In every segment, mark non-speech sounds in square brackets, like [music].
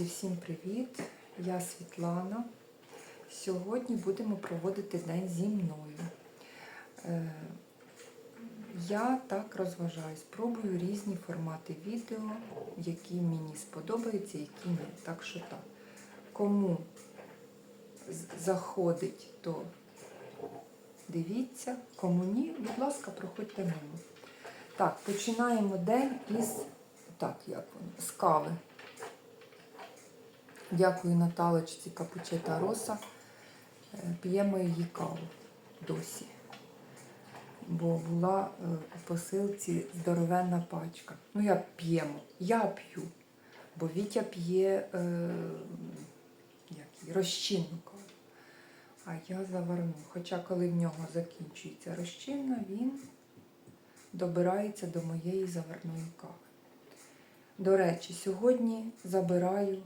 Друзі, всім привіт! Я Світлана. Сьогодні будемо проводити день зі мною. Е, Я так розважаюсь, пробую різні формати відео, які мені сподобаються, які ні. Так що так. Кому заходить, то дивіться, кому ні, будь ласка, проходьте мимо. Так, починаємо день із так, як воно, з кави. Дякую Наталочці Капучета Роса. Е, П'ємо її каву досі. Бо була е, у посилці здоровенна пачка. Ну, як п'ємо? Я п'ю. Бо Вітя п'є е, як розчинну каву. А я заварну. Хоча коли в нього закінчується розчинна, він добирається до моєї заварної кави. До речі, сьогодні забираю,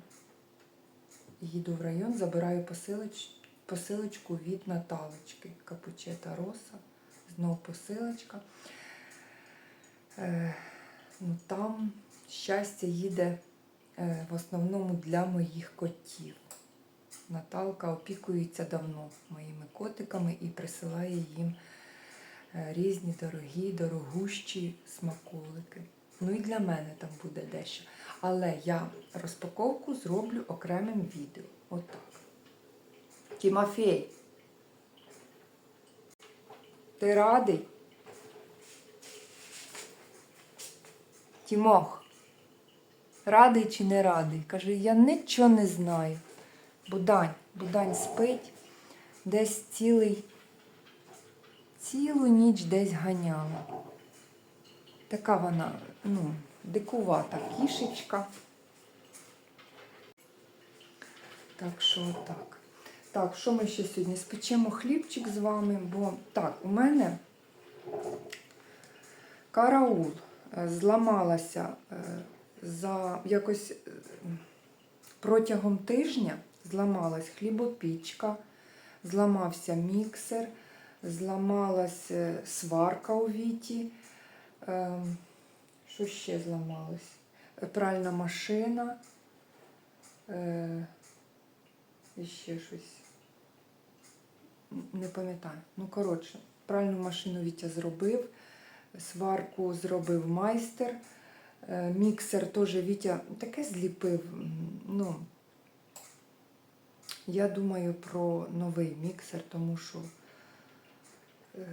їду в район, забираю посилоч, посилочку від Наталочки Капучета Роса. Знову посилочка. Е, ну, там щастя їде е, в основному для моїх котів. Наталка опікується давно моїми котиками і присилає їм е, різні дорогі, дорогущі смаколики. Ну і для мене там буде дещо. Але я розпаковку зроблю окремим відео. Отак. Тімофей. Ти радий? Тімох. Радий чи не радий? Каже, я нічого не знаю. Будань, Будань спить, десь цілий, цілу ніч десь ганяла. Така вона, ну, дикувата кішечка. Так що так. Так, що ми ще сьогодні? Спечемо хлібчик з вами, бо так, у мене караул е, зламалася е, за якось е, протягом тижня зламалась хлібопічка, зламався міксер, зламалась сварка у віті. Що ще зламалось? Е, Пральна машина. Е, і ще щось. Не пам'ятаю. Ну, коротше, пральну машину Вітя зробив, сварку зробив майстер, е, міксер теж Вітя таке зліпив. Ну, я думаю про новий міксер, тому що е,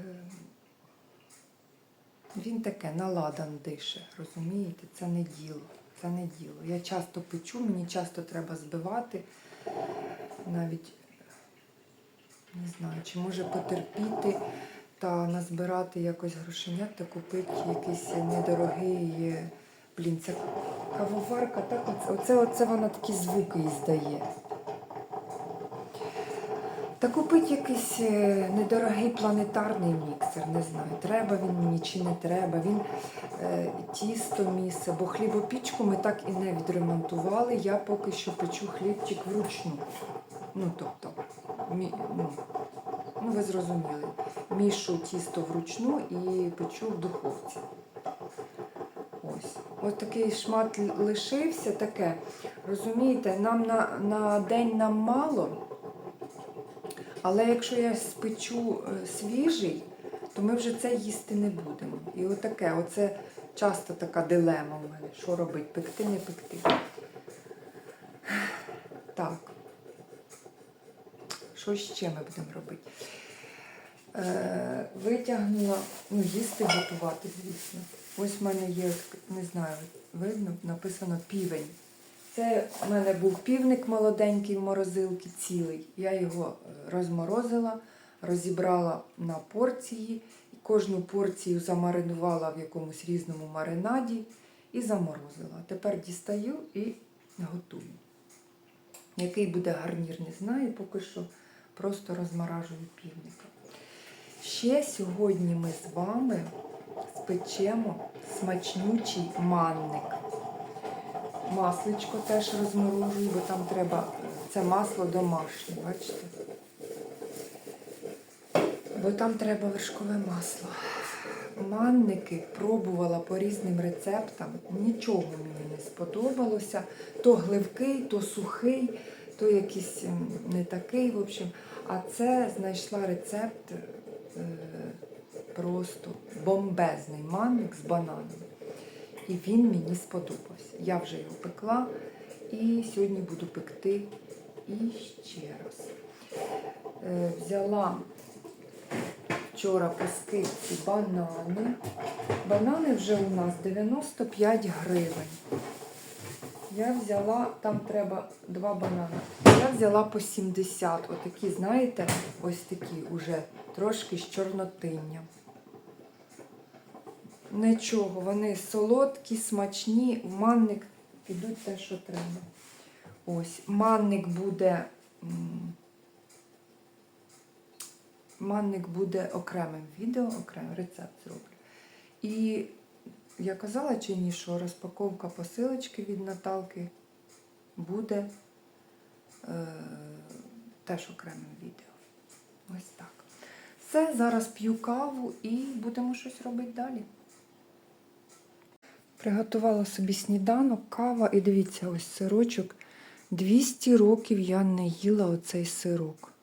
він таке наладан дише, розумієте? Це не діло. Це не діло. Я часто печу, мені часто треба збивати. Навіть не знаю, чи може потерпіти та назбирати якось грошенят та купити якийсь недорогий. е, Блін, ця кавоварка, так оце, оце, оце вона такі звуки іздає. Та купити якийсь е, недорогий планетарний міксер, не знаю, треба він мені чи не треба. Він е, тісто місце, бо хлібопічку ми так і не відремонтували. Я поки що печу хлібчик вручну. Ну, тобто, мі, ну, ну ви зрозуміли, мішу тісто вручну і печу в духовці. Ось. Ось такий шмат лишився таке. Розумієте, нам на, на день нам мало. Але якщо я спечу е, свіжий, то ми вже це їсти не будемо. І отаке, оце часто така дилема у мене. Що робити? Пекти, не пекти. Так. Що ще ми будемо робити? Е, витягнула, ну, їсти готувати, звісно. Ось в мене є, не знаю, видно, написано півень. Це в мене був півник молоденький в морозилці цілий. Я його е, розморозила, розібрала на порції. Кожну порцію замаринувала в якомусь різному маринаді і заморозила. Тепер дістаю і готую. Який буде гарнір, не знаю, поки що просто розморажую півника. Ще сьогодні ми з вами спечемо смачнючий манник. Масличко теж розморожую, бо там треба це масло домашнє, бачите? Бо там треба вершкове масло. манники пробувала по різним рецептам. Нічого мені не сподобалося. То гливкий, то сухий, то якийсь не такий. В общем. А це знайшла рецепт е, просто бомбезний манник з бананом. І він мені сподобався. Я вже його пекла і сьогодні буду пекти і ще раз. Е, взяла вчора по скидці банани. Банани вже у нас 95 гривень. Я взяла, там треба два банани. Я взяла по 70. Отакі, знаєте, ось такі уже трошки з чорнотинням. Нічого, вони солодкі, смачні, в манник підуть те, що треба. Ось, манник буде. Манник буде окремим відео, окремий рецепт зроблю. І я казала чи ні, що розпаковка посилочки від Наталки буде е, теж окремим відео. Ось так. Все, зараз п'ю каву і будемо щось робити далі. Приготувала собі сніданок, кава, і дивіться, ось сирочок. 200 років я не їла оцей сирок.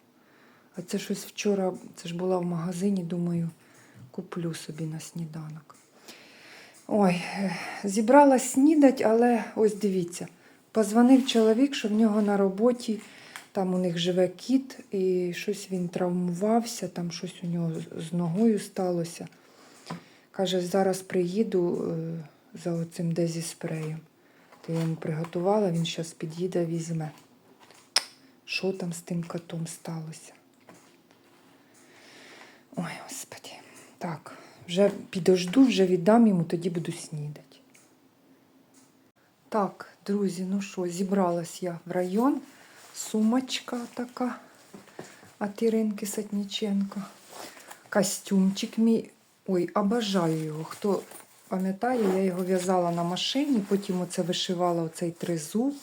А це щось вчора, це ж була в магазині, думаю, куплю собі на сніданок. Ой, зібрала снідать, але ось дивіться, позвонив чоловік, що в нього на роботі, там у них живе кіт, і щось він травмувався, там щось у нього з- з ногою сталося. Каже, зараз приїду е, за оцим дезі спреєм. Я йому приготувала, він зараз під'їде, візьме. Що там з тим котом сталося? Ой, господи. Так, вже підожду, вже віддам йому, тоді буду снідати. Так, друзі, ну що, зібралась я в район. Сумочка така от Іринки Сатніченко. Костюмчик мій. Ой, обожаю його. Хто пам'ятає, я його в'язала на машині, потім оце вишивала оцей тризуб.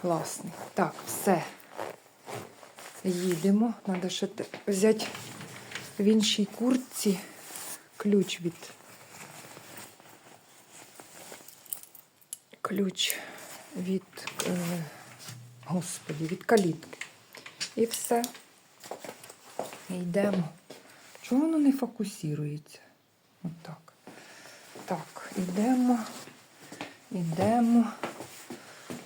Класний. Так, все. Їдемо. Треба ще взяти в іншій куртці ключ від. Ключ від, е, господі, від калітки. І все. Йдемо. Чого воно не фокусується? Отак. Так, йдемо, йдемо.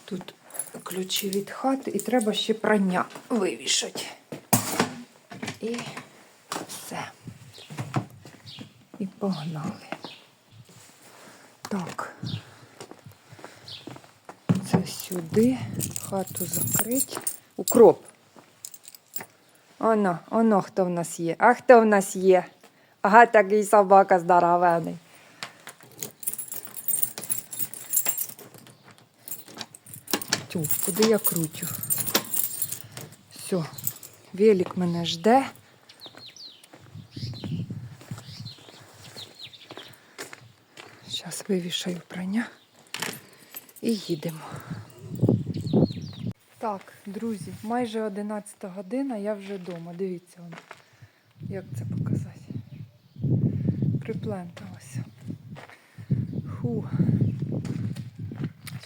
Тут ключі від хати і треба ще прання вивішати. І все. І погнали. Так. Це сюди, хату закрить. Укроп. Оно, оно хто в нас є. А хто в нас є? Ага, такий собака здоровений. Тю, куди я крутю? Все, велик мене жде. Зараз вивішаю прання і їдемо. Так, друзі, майже 11 година, я вже вдома. Дивіться, як це показати. Припленталася. Фу.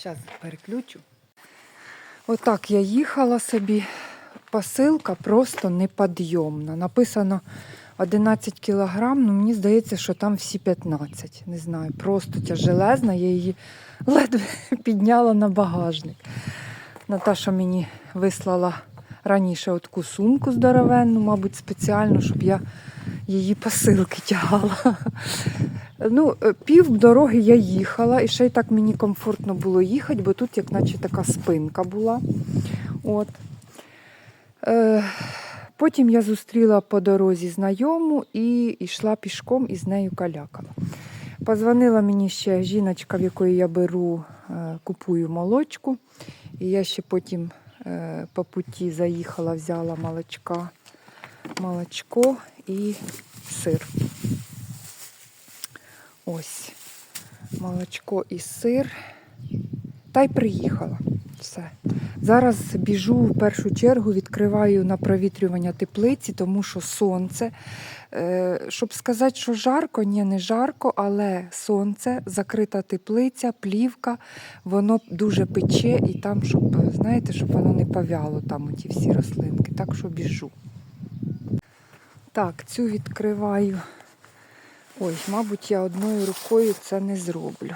Зараз переключу. Отак я їхала собі. Посилка просто неподйомна. Написано 11 кілограм, ну мені здається, що там всі 15. Не знаю, просто тяжелезна, я її ледве [laughs] підняла на багажник. Наташа мені вислала раніше таку сумку здоровенну, мабуть, спеціально, щоб я її посилки тягала. Ну, пів дороги я їхала, і ще й так мені комфортно було їхати, бо тут, як наче така спинка була. От. Е, потім я зустріла по дорозі знайому і йшла пішком і з нею калякала. Позвонила мені ще жіночка, в якої я беру, е, купую молочку. І я ще потім е, по путі заїхала, взяла молочка, молочко і сир. Ось молочко і сир. Та й приїхала. Все. Зараз біжу в першу чергу, відкриваю на провітрювання теплиці, тому що сонце. Е, Щоб сказати, що жарко, ні, не жарко, але сонце, закрита теплиця, плівка, воно дуже пече і там, щоб, знаєте, щоб воно не повяло там оті всі рослинки. Так що біжу. Так, цю відкриваю. Ой, мабуть, я одною рукою це не зроблю.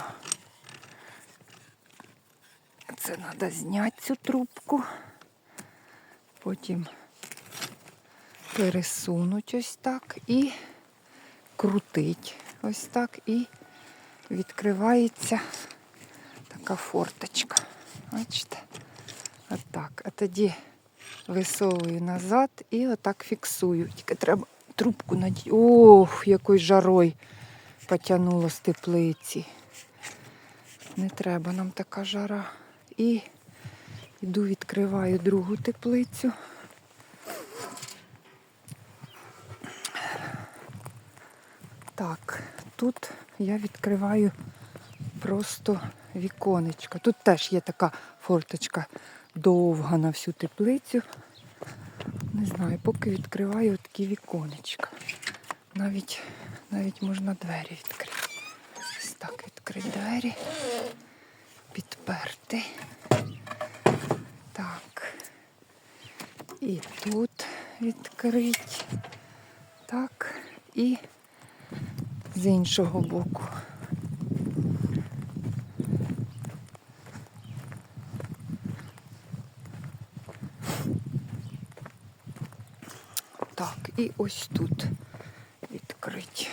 Це треба зняти цю трубку. Потім пересунуть ось так і крутить ось так і відкривається така форточка. Бачите? Отак. А тоді висовую назад і отак фіксую. Тільки треба трубку надіти. Ох, якою жарою потягнуло з теплиці. Не треба нам така жара. І йду відкриваю другу теплицю. Так, тут я відкриваю просто віконечко. Тут теж є така форточка довга на всю теплицю. Не знаю, поки відкриваю такі віконечка. Навіть, навіть можна двері відкрити. Ось так відкрити двері, підперти. Так. І тут відкрить. Так. І з іншого боку. Так, і ось тут відкрить.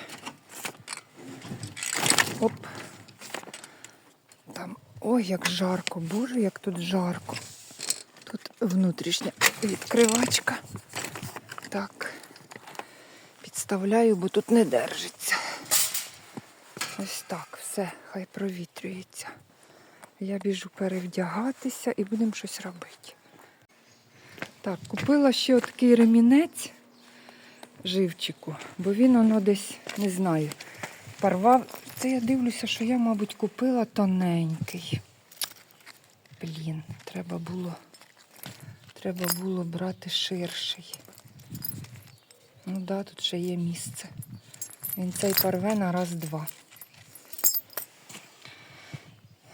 Оп. Там, ой, як жарко, боже, як тут жарко. Тут внутрішня відкривачка. Так. Підставляю, бо тут не держиться. Ось так, все, хай провітрюється. Я біжу перевдягатися і будемо щось робити. Так, купила ще такий ремінець живчику, бо він воно десь, не знаю, порвав. Це я дивлюся, що я, мабуть, купила тоненький. Блін, треба було, треба було брати ширший. Ну так, да, тут ще є місце. Він цей порве на раз-два.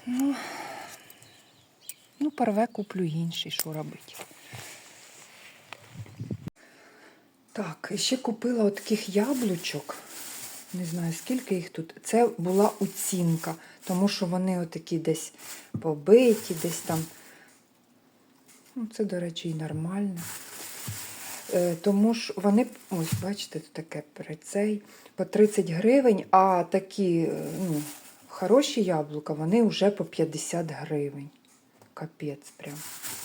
Ну, ну, порве куплю інший, що робити. Так, і ще купила от таких яблучок. Не знаю, скільки їх тут. Це була оцінка, тому що вони отакі десь побиті, десь там. Ну, це, до речі, і нормально. Е, тому що вони, ось, бачите, тут таке перед цей, по 30 гривень, а такі е, ну, хороші яблука, вони вже по 50 гривень. Капець прям.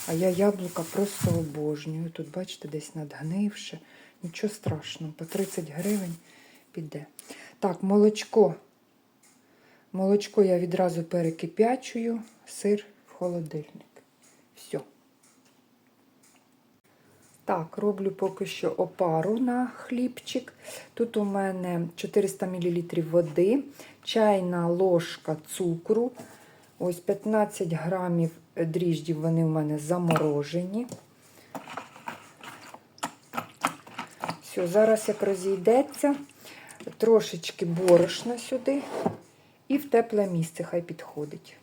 А я яблука просто обожнюю. Тут, бачите, десь надгнивше. Нічого страшного, по 30 гривень піде. Так, молочко. Молочко я відразу перекип'ячую, сир в холодильник. Все. Так, роблю поки що опару на хлібчик. Тут у мене 400 мл води, чайна ложка цукру. Ось 15 грамів дріждів вони в мене заморожені. Все, зараз як розійдеться, трошечки борошна сюди і в тепле місце хай підходить.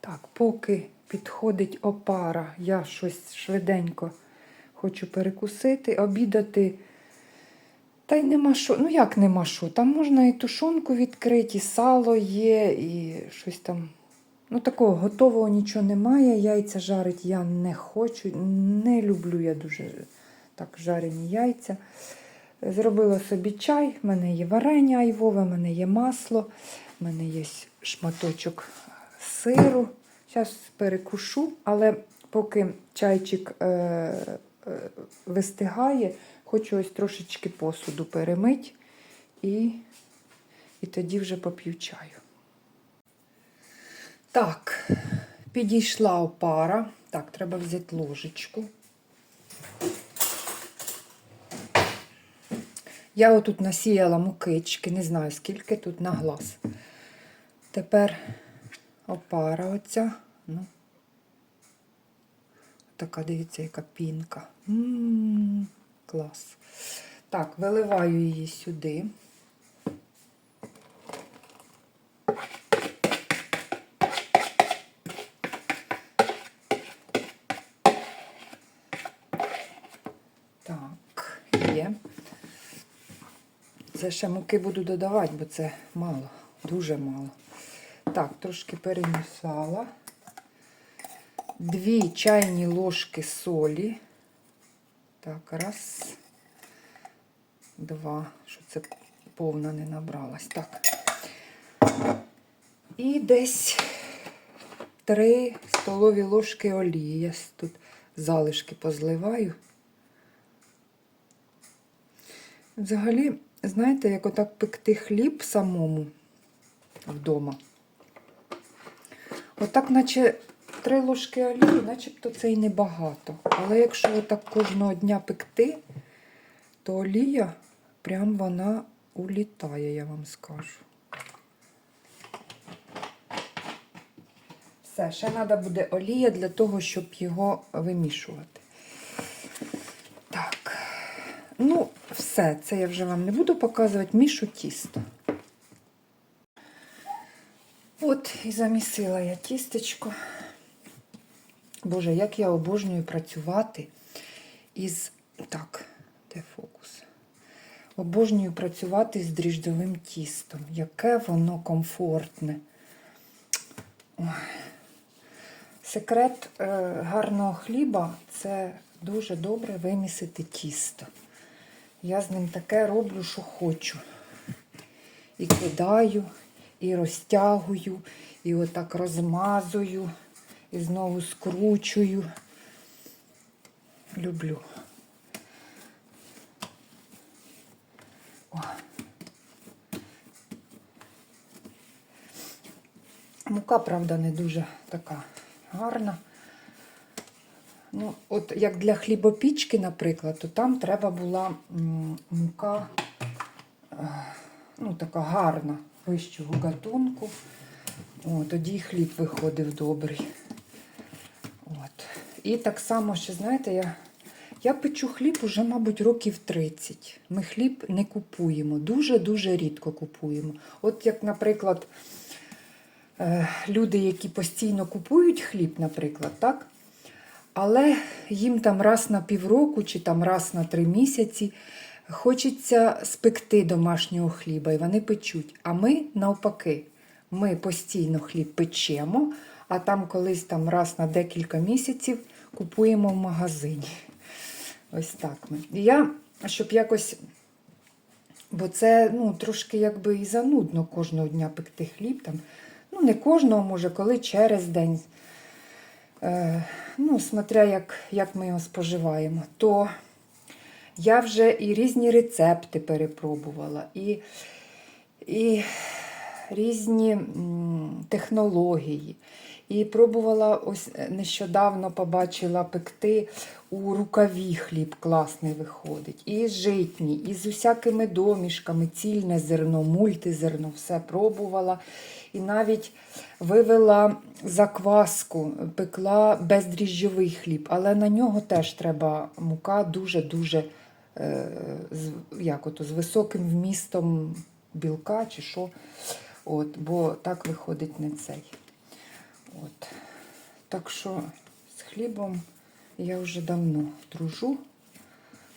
Так, поки підходить опара, я щось швиденько хочу перекусити, обідати. Та й нема що. Ну як нема що? Там можна і тушонку відкрити, і сало є, і щось там. Ну, такого готового нічого немає. Яйця жарить я не хочу. Не люблю я дуже так жарені яйця. Зробила собі чай, в мене є варення айвове, в мене є масло, в мене є шматочок сиру. Зараз перекушу, але поки чайчик е, е, вистигає, хочу ось трошечки посуду перемить і, і тоді вже поп'ю чаю. Так, підійшла опара. Так, треба взяти ложечку. Я отут насіяла мукички, не знаю, скільки тут на глаз. Тепер опара оця Ну. Така, дивіться, яка пінка. М, клас. Так, виливаю її сюди. Так, є. Це ще муки буду додавати, бо це мало, дуже мало. Так, трошки перемішала. Дві чайні ложки солі. Так, раз, два, що це повна не набралась. Так. І десь три столові ложки олії. Я тут залишки позливаю. Взагалі, знаєте, як отак пекти хліб самому вдома. Отак, наче три ложки олії, начебто це й небагато. Але якщо отак кожного дня пекти, то олія прям вона улітає, я вам скажу. Все, ще треба буде олія для того, щоб його вимішувати. Так. Ну, все, це я вже вам не буду показувати, мішу тісто. От і замісила я тістечко. Боже, як я обожнюю працювати із. Так, де фокус? Обожнюю працювати з дріжджовим тістом. Яке воно комфортне. Ой. Секрет е, гарного хліба це дуже добре вимісити тісто. Я з ним таке роблю, що хочу. І кидаю, і розтягую, і отак розмазую, і знову скручую. Люблю. О. Мука, правда, не дуже така гарна. Ну, от як для хлібопічки, наприклад, то там треба була мука е, ну, така гарна, вищого гатунку. О, тоді хліб виходив добрий. От. І так само, ще, знаєте, я, я печу хліб уже, мабуть, років 30. Ми хліб не купуємо, дуже-дуже рідко купуємо. От як, наприклад, е, люди, які постійно купують хліб, наприклад, так? Але їм там раз на півроку чи там раз на три місяці хочеться спекти домашнього хліба, і вони печуть. А ми навпаки, ми постійно хліб печемо, а там колись там раз на декілька місяців купуємо в магазині. Ось так ми. І я, щоб якось. Бо це ну, трошки якби і занудно кожного дня пекти хліб. Там. Ну, не кожного, може, коли через день. Е, ну, смотря як, як ми його споживаємо, то я вже і різні рецепти перепробувала, і, і різні технології. І пробувала ось е, нещодавно побачила пекти у рукаві хліб класний виходить. І житній, і з усякими домішками, цільне зерно, мультизерно, все пробувала. І навіть вивела закваску, пекла бездріжджовий хліб, але на нього теж треба мука дуже-дуже е, як ото, з високим вмістом білка чи що. От, бо так виходить не цей. От. Так що з хлібом я вже давно дружу.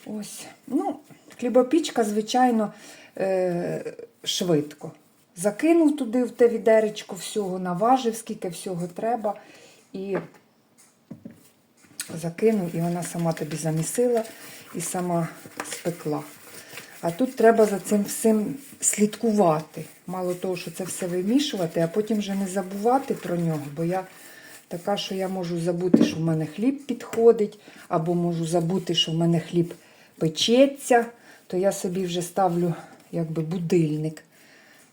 Ось. Ну, хлібопічка, звичайно, е, швидко. Закинув туди в те відеречко всього, наважив, скільки всього треба. І закинув, і вона сама тобі замісила і сама спекла. А тут треба за цим всім слідкувати. Мало того, що це все вимішувати, а потім вже не забувати про нього, бо я така, що я можу забути, що в мене хліб підходить, або можу забути, що в мене хліб печеться, то я собі вже ставлю якби будильник,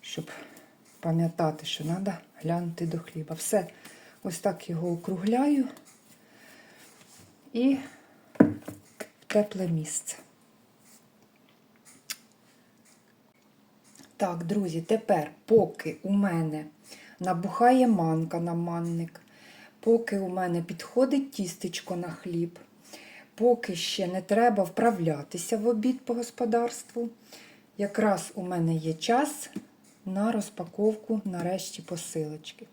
щоб пам'ятати, що треба глянути до хліба. Все, ось так його округляю і в тепле місце. Так, друзі, тепер, поки у мене набухає манка на манник, Поки у мене підходить тістечко на хліб, поки ще не треба вправлятися в обід по господарству, якраз у мене є час на розпаковку нарешті посилочки.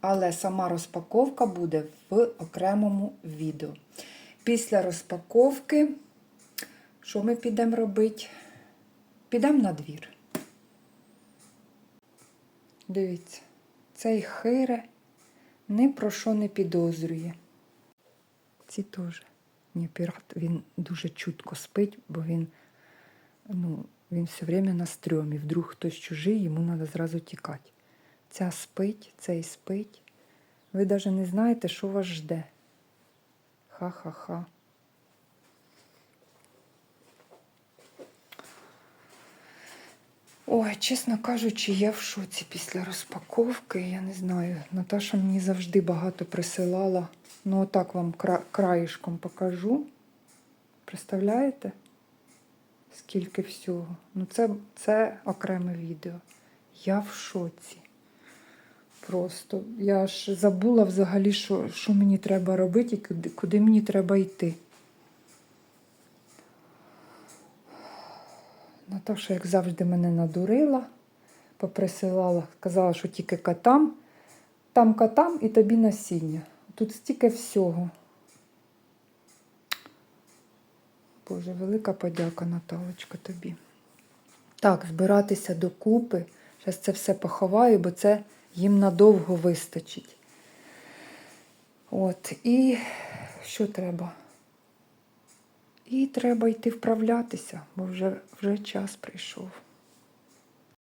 Але сама розпаковка буде в окремому відео. Після розпаковки, що ми підемо робити? Підемо на двір. Дивіться, цей хире ні про що не підозрює. Ці теж. Ні, пірат, він дуже чутко спить, бо він, ну, він все время на стрьомі. Вдруг хтось чужий, йому треба зразу тікати. Ця спить, цей спить. Ви навіть не знаєте, що вас жде. Ха-ха-ха. Ой, чесно кажучи, я в шоці після розпаковки. Я не знаю. Наташа мені завжди багато присилала. Ну, отак вам кра- краєшком покажу. Представляєте? Скільки всього. Ну, це, це окреме відео. Я в шоці. Просто я ж забула взагалі, що, що мені треба робити і куди, куди мені треба йти. Наташа, як завжди, мене надурила, поприсилала, сказала, що тільки котам, там котам і тобі насіння. Тут стільки всього. Боже, велика подяка, Наталочка, тобі. Так, збиратися докупи. Зараз це все поховаю, бо це їм надовго вистачить. От, і що треба? І треба йти вправлятися, бо вже, вже час прийшов.